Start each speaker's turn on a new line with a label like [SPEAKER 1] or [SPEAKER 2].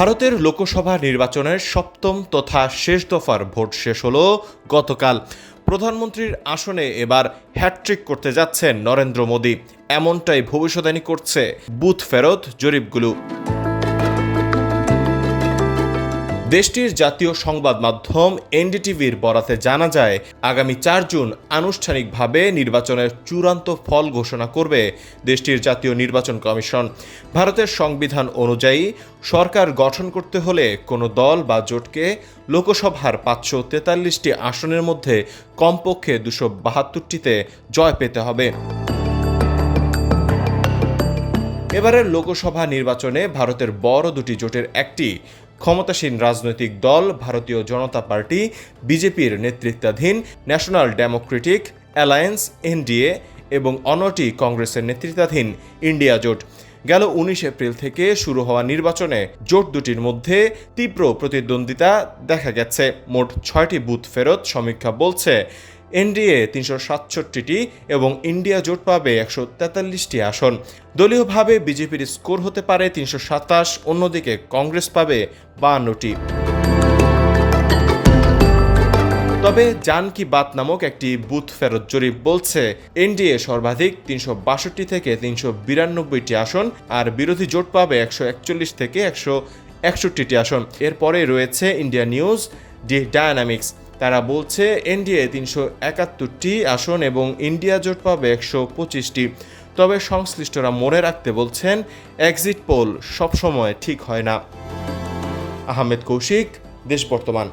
[SPEAKER 1] ভারতের লোকসভা নির্বাচনের সপ্তম তথা শেষ দফার ভোট শেষ হল গতকাল। প্রধানমন্ত্রীর আসনে এবার হ্যাটট্রিক করতে যাচ্ছেন নরেন্দ্র মোদী। এমনটাই ভবিষ্যদ্বাণী করছে বুথ ফেরত জরিপগুলো। দেশটির জাতীয় সংবাদ মাধ্যম এনডিটিভির বরাতে জানা যায়, আগামী চার জুন আনুষ্ঠানিকভাবে নির্বাচনের চূড়ান্ত ফল ঘোষণা করবে দেশটির জাতীয় নির্বাচন কমিশন। ভারতের সংবিধান অনুযায়ী সরকার গঠন করতে হলে কোনো দল বা জোটকে লোকসভার পাঁচশো তেতাল্লিশটি আসনের মধ্যে কমপক্ষে দুশো বাহাত্তরটিতে জয় পেতে হবে। এবারের লোকসভা নির্বাচনে ভারতের বড় দুটি জোটের একটি ক্ষমতাসীন রাজনৈতিক দল, ভারতীয় জনতা পার্টি, বিজেপির নেতৃত্বাধীন ন্যাশনাল ডেমোক্রেটিক অ্যালায়েন্স, এনডিএ এবং অন্যটি কংগ্রেসের নেতৃত্বাধীন ইন্ডিয়া জোট। গেল উনিশ এপ্রিল থেকে শুরু হওয়া নির্বাচনে জোট দুটির মধ্যে তীব্র প্রতিদ্বন্দ্বিতা দেখা গেছে। মোট ছয়টি বুথ ফেরত সমীক্ষা বলছে এনডিএ তিনশো সাতষট্টিটি এবং ইন্ডিয়া জোট পাবে একশো তেতাল্লিশটি আসন। দলীয়ভাবে বিজেপির স্কোর হতে পারে তিনশো সাতাশ, অন্যদিকে কংগ্রেস পাবে বাহান্নটি। তবে জান কি বাত নামক একটি বুথ ফেরত জরিপ বলছে, এনডিএ সর্বাধিক তিনশো বাষট্টি থেকে তিনশো বিরানব্বইটি আসন আর বিরোধী জোট পাবে একশো একচল্লিশ থেকে একশো একষট্টিটি আসন। এরপরে রয়েছে ইন্ডিয়া নিউজ, ডি ডায়নামিক্স। তারা বলছে, এনডিএ তিনশো একাত্তরটি আসন এবং ইন্ডিয়া জোট পাবে একশো পঁচিশটি। তবে সংশ্লিষ্টরা মনে রাখতে বলছেন, এক্সিট পোল সবসময় ঠিক হয় না। আহমেদ কৌশিক, দেশ বর্তমান।